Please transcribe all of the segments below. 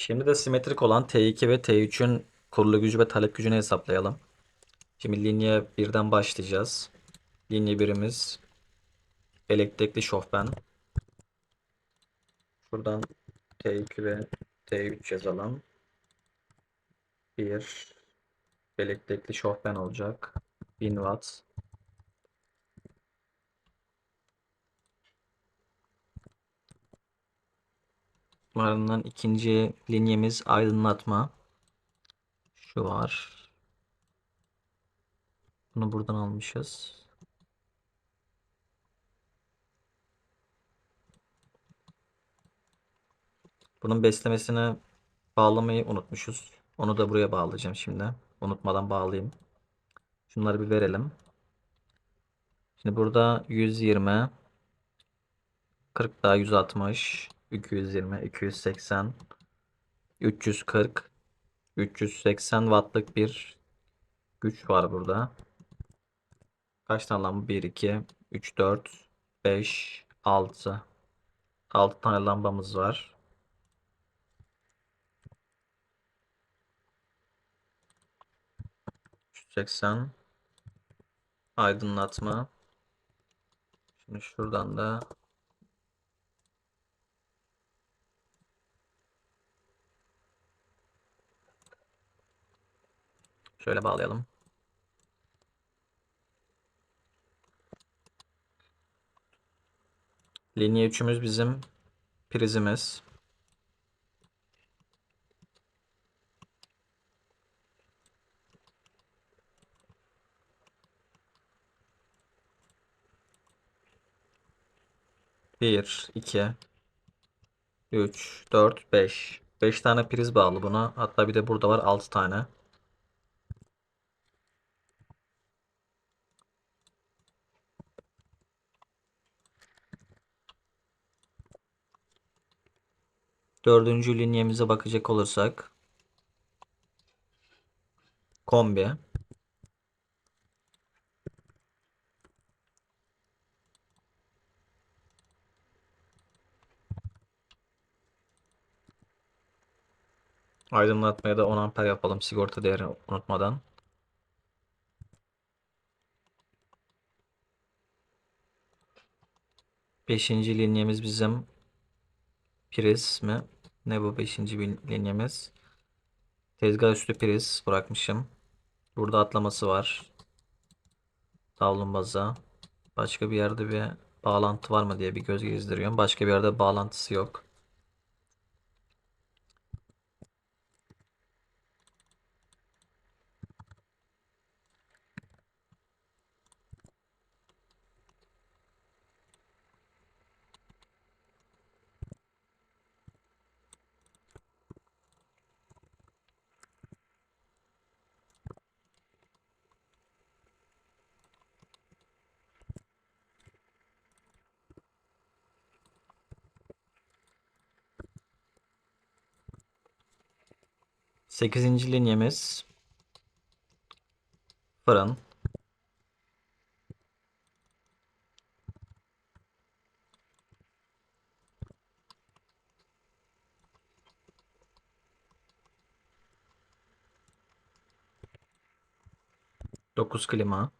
Şimdi de simetrik olan T2 ve T3'ün kurulu gücü ve talep gücünü hesaplayalım. Şimdi linye 1'den başlayacağız. Linye 1'imiz elektrikli şofben. Şuradan T2 ve T3 yazalım. 1 elektrikli şofben olacak. 1000 watt. Ardından ikinci linyemiz aydınlatma. Şu var. Bunu buradan almışız. Bunun beslemesine bağlamayı unutmuşuz. Onu da buraya bağlayacağım şimdi. Unutmadan bağlayayım. Şunları bir verelim. Şimdi burada 120 40 daha 160 220 280 340 380 wattlık bir güç var burada. Kaç tane lamba? 1 2 3 4 5 6 6 tane lambamız var. seksen aydınlatma. Şimdi şuradan da şöyle bağlayalım. Linye 3'ümüz bizim prizimiz. Bir, iki, üç, dört, beş. Beş tane priz bağlı buna. Hatta bir de burada var altı tane. Dördüncü linyemize bakacak olursak. Kombi. Aydınlatmaya da 10 amper yapalım sigorta değerini unutmadan. Beşinci linyemiz bizim priz mi? Ne bu beşinci bin- linyemiz? Tezgah üstü priz bırakmışım. Burada atlaması var. Davlumbaza. Başka bir yerde bir bağlantı var mı diye bir göz gezdiriyorum. Başka bir yerde bağlantısı yok. Sekizinci linyemiz fırın. Dokuz klima.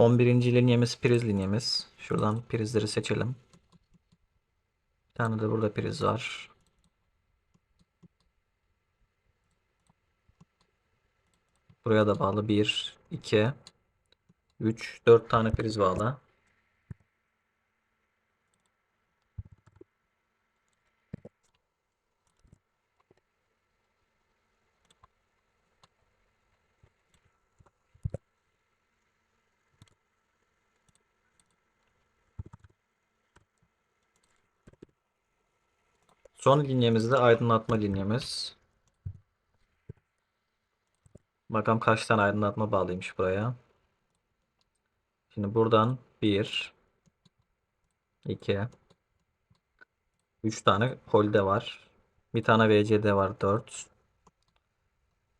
On birinci linyemiz priz linyemiz. Şuradan prizleri seçelim. Bir tane de burada priz var. Buraya da bağlı 1, 2, 3, 4 tane priz bağlı. Son linyemiz de aydınlatma linyemiz. Bakalım kaç tane aydınlatma bağlıymış buraya. Şimdi buradan 1 2 3 tane holde var. Bir tane VCD var 4.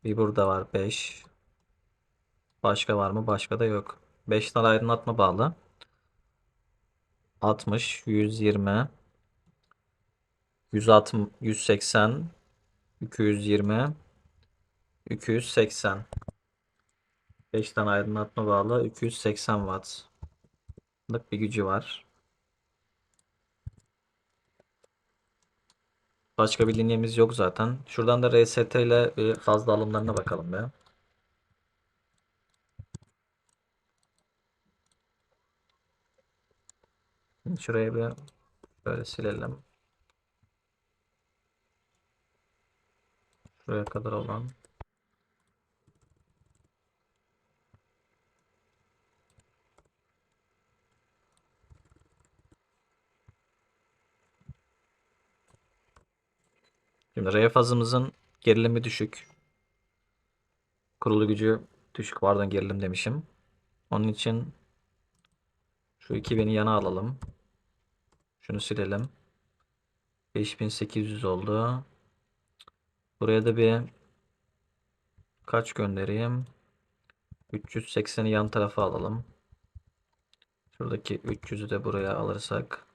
Bir burada var 5. Başka var mı? Başka da yok. 5 tane aydınlatma bağlı. 60, 120, 160, 180, 220, 280. 5 tane aydınlatma bağlı 280 wattlık bir gücü var. Başka bir linyemiz yok zaten. Şuradan da RST ile bir fazla alımlarına bakalım be. Şuraya bir böyle silelim. Şuraya kadar olan. Şimdi R fazımızın gerilimi düşük. Kurulu gücü düşük. Pardon gerilim demişim. Onun için şu 2000'i yana alalım. Şunu silelim. 5800 oldu. Buraya da bir kaç göndereyim? 380'i yan tarafa alalım. Şuradaki 300'ü de buraya alırsak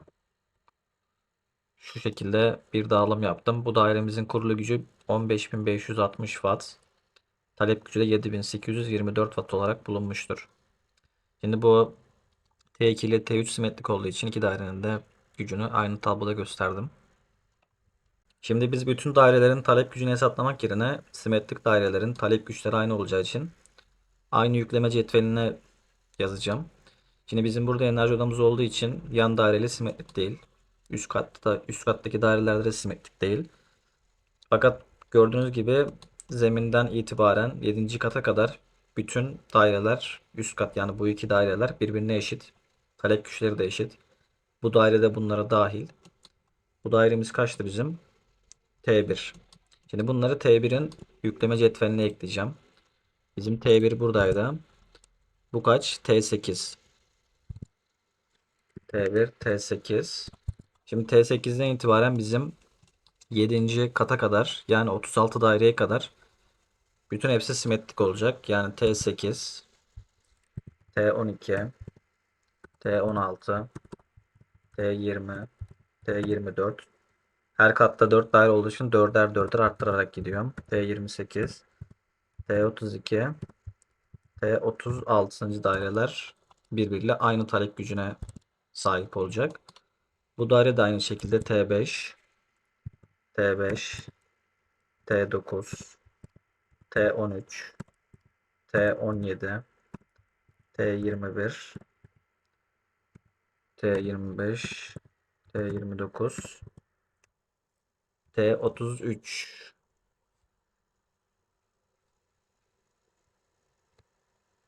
şu şekilde bir dağılım yaptım. Bu dairemizin kurulu gücü 15560 watt. Talep gücü de 7824 watt olarak bulunmuştur. Şimdi bu T2 ile T3 simetrik olduğu için iki dairenin de gücünü aynı tabloda gösterdim. Şimdi biz bütün dairelerin talep gücünü hesaplamak yerine simetrik dairelerin talep güçleri aynı olacağı için aynı yükleme cetveline yazacağım. Şimdi bizim burada enerji odamız olduğu için yan daireli simetrik değil. Üst katta üst kattaki dairelerde de simetrik değil. Fakat gördüğünüz gibi zeminden itibaren 7. kata kadar bütün daireler üst kat yani bu iki daireler birbirine eşit. Talep güçleri de eşit. Bu dairede bunlara dahil. Bu dairemiz kaçtı bizim? T1. Şimdi bunları T1'in yükleme cetveline ekleyeceğim. Bizim T1 buradaydı. Bu kaç? T8. T1, T8. Şimdi T8'den itibaren bizim 7. kata kadar yani 36 daireye kadar bütün hepsi simetrik olacak. Yani T8, T12, T16, T20, T24. Her katta 4 daire olduğu için 4'er 4'er arttırarak gidiyorum. T28, T32, T36. daireler birbiriyle aynı talep gücüne sahip olacak. Bu daire de aynı şekilde T5, T5, T9, T13, T17, T21, T25, T29, T33.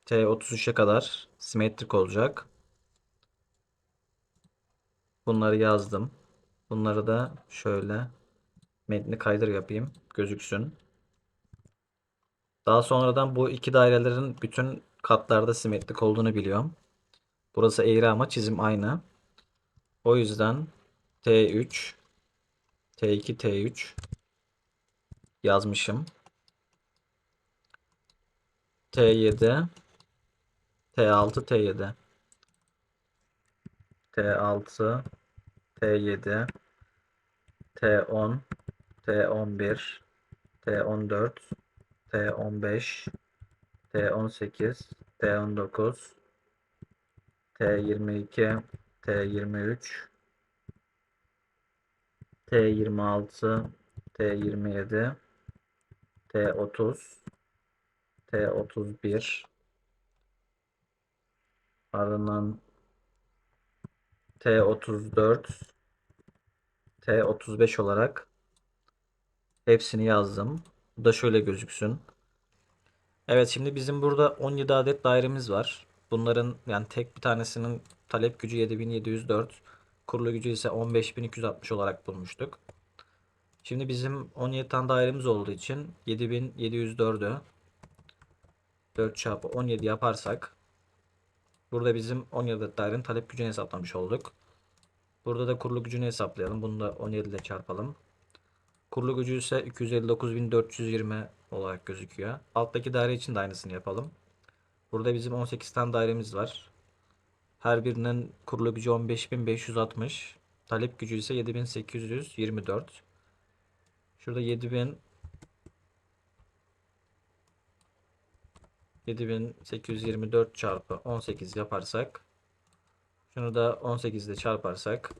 T33'e kadar simetrik olacak. Bunları yazdım. Bunları da şöyle metni kaydır yapayım. Gözüksün. Daha sonradan bu iki dairelerin bütün katlarda simetrik olduğunu biliyorum. Burası eğri ama çizim aynı. O yüzden T3 T2 T3 yazmışım. T7 T6 T7 T6 T7 T10 T11 T14 T15 T18 T19 T22 T23 T26 T27 T30 T31 ardından T34 T35 olarak hepsini yazdım. Bu da şöyle gözüksün. Evet şimdi bizim burada 17 adet dairemiz var. Bunların yani tek bir tanesinin talep gücü 7704. Kurulu gücü ise 15260 olarak bulmuştuk. Şimdi bizim 17 tane dairemiz olduğu için 7704'ü 4 çarpı 17 yaparsak burada bizim 17 adet dairenin talep gücünü hesaplamış olduk. Burada da kurulu gücünü hesaplayalım. Bunu da 17 ile çarpalım. Kurulu gücü ise 259.420 olarak gözüküyor. Alttaki daire için de aynısını yapalım. Burada bizim 18 tane dairemiz var. Her birinin kurulu gücü 15.560. Talep gücü ise 7.824. Şurada 7000 7824 çarpı 18 yaparsak şunu da 18 ile çarparsak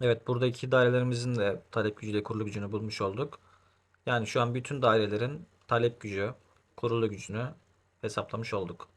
Evet buradaki dairelerimizin de talep gücüyle kurulu gücünü bulmuş olduk. Yani şu an bütün dairelerin talep gücü, kurulu gücünü hesaplamış olduk.